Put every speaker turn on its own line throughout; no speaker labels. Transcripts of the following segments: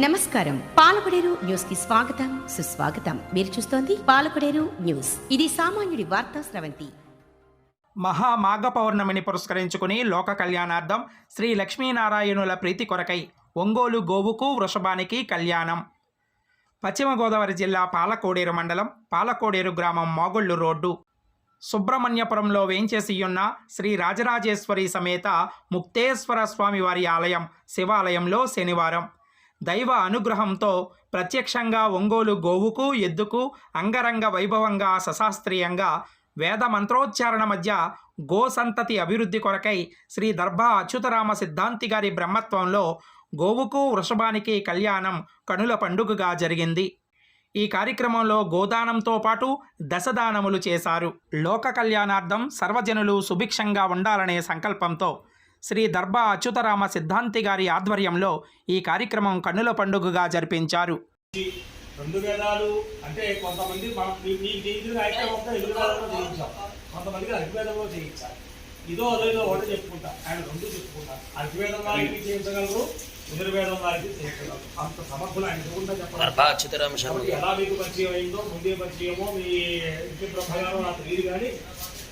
నమస్కారం. పాలకొడేరు న్యూస్కి స్వాగతం సుస్వాగతం. మీరు చూస్తోంది పాలకొడేరు న్యూస్. ఇది సామాన్యుడి వార్తా స్రవంతి.
మహామాఘ పౌర్ణమిని పురస్కరించుకుని లోక కళ్యాణార్థం శ్రీ లక్ష్మీనారాయణుల ప్రీతి కొరకై ఒంగోలు గోవుకు వృషభానికి కళ్యాణం. పశ్చిమ గోదావరి జిల్లా పాలకోడేరు మండలం పాలకోడేరు గ్రామం మాగుళ్ళు రోడ్డు. సుబ్రహ్మణ్యపురంలో వేంచేసి శ్రీ రాజరాజేశ్వరి సమేత ముక్తేశ్వర స్వామి వారి ఆలయం శివాలయంలో శనివారం. దైవ అనుగ్రహంతో ప్రత్యక్షంగా ఒంగోలు గోవుకు ఎద్దుకు అంగరంగ వైభవంగా సశాస్త్రీయంగా వేద మంత్రోచ్చారణ మధ్య గో సంతతి అభివృద్ధి కొరకై శ్రీ దర్భా అచ్యుతరామ సిద్ధాంతి గారి బ్రహ్మత్వంలో గోవుకు వృషభానికి కళ్యాణం కనుల పండుగగా జరిగింది. ఈ కార్యక్రమంలో గోదానంతో పాటు దశదానములు చేశారు. లోక కళ్యాణార్థం సర్వజనులు సుభిక్షంగా ఉండాలనే సంకల్పంతో శ్రీ దర్భా అచ్యుతరామ సిద్ధాంతి గారి ఆధ్వర్యంలో ఈ కార్యక్రమం కన్నుల పండుగగా జరిపించారు.
రెండు వేదాలు అంటే కొంతమంది కొంతమందికి అగ్వేదంలో చేయించాలి ఇదో అదో ఇదో ఒకటి చెప్పుకుంటా. ఆయన రెండు చెప్పుకుంటారు అగ్వేదం వారికి చేయించగలరు ఎదుర్వేదం వారికి చేయించగలరు అంత సమర్థులు ఆయన చెప్పాలి ఎలా మీకు పరిచయం అయిందో ముందే పరిచయమో మీ ఇంటి బ్రహ్మగారో నాకు తెలియదు కానీ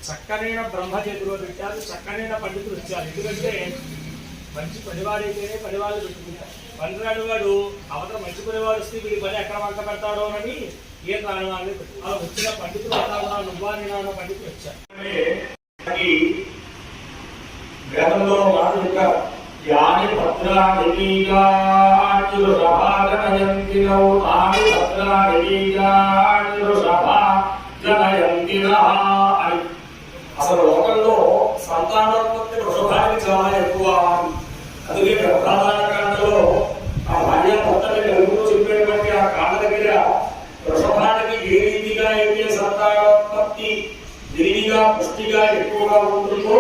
చక్కనైన బ్రహ్మ చేతిలో పెట్టారు చక్కనైన పండితులు వచ్చారు ఎందుకంటే మంచి పనివాడైతేనే పనివాళ్ళు పెట్టుకుంటారు పనిరాడు వాడు అవతల మంచి పనివాడు వస్తే వీడి పని ఎక్కడ వంట పెడతాడో అని ఏ కారణాన్ని అలా వచ్చిన పండితులు అలా నువ్వా నేను అన్న పండితులు వచ్చారు. గ్రంథంలో మాట చెప్పారు యాని పత్రాణిగాణిలు సభాగణయంతినౌ తాని పత్రాణిగాణిలు సభా అని అసలు లోకంలో సంతానోత్పత్తి వృషభానికి చాలా ఎక్కువ. అందుకే ప్రధాన కాండలో ఆ భార్య భర్తని నలుగురు చెప్పినటువంటి ఆ కాండ దగ్గర వృషభానికి ఏ రీతిగా అయితే సంతానోత్పత్తి విరివిగా పుష్టిగా ఎక్కువగా ఉంటుందో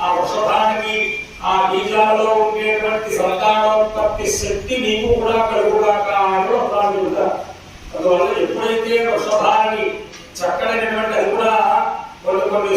ఆ వృషభానికి ఆ బీజాలలో ఉండేటువంటి సంతానోత్పత్తి శక్తి నీకు కూడా కలుగుగాక అని వృత్తాలు అందువల్ల ఎప్పుడైతే వృషభాన్ని చక్కడైన అది కూడా కొన్ని కొన్ని